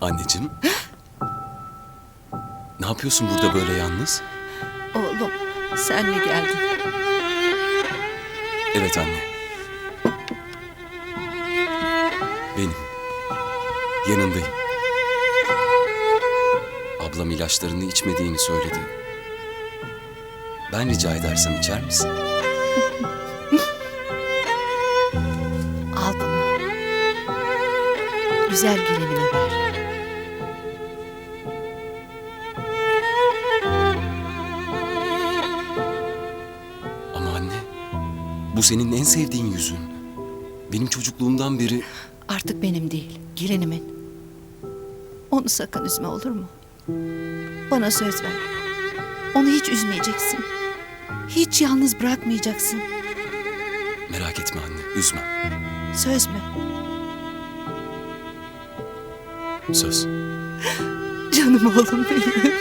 Anneciğim. ne yapıyorsun burada böyle yalnız? Oğlum sen mi geldin? Evet anne. Benim. Yanındayım. Ablam ilaçlarını içmediğini söyledi. Ben rica edersem içer misin? Al bunu. Güzel gelinime bu senin en sevdiğin yüzün. Benim çocukluğumdan beri Artık benim değil, gelinimin. Onu sakın üzme olur mu? Bana söz ver. Onu hiç üzmeyeceksin. Hiç yalnız bırakmayacaksın. merak etme anne, üzme. Söz mü? Söz. Canım oğlum benim.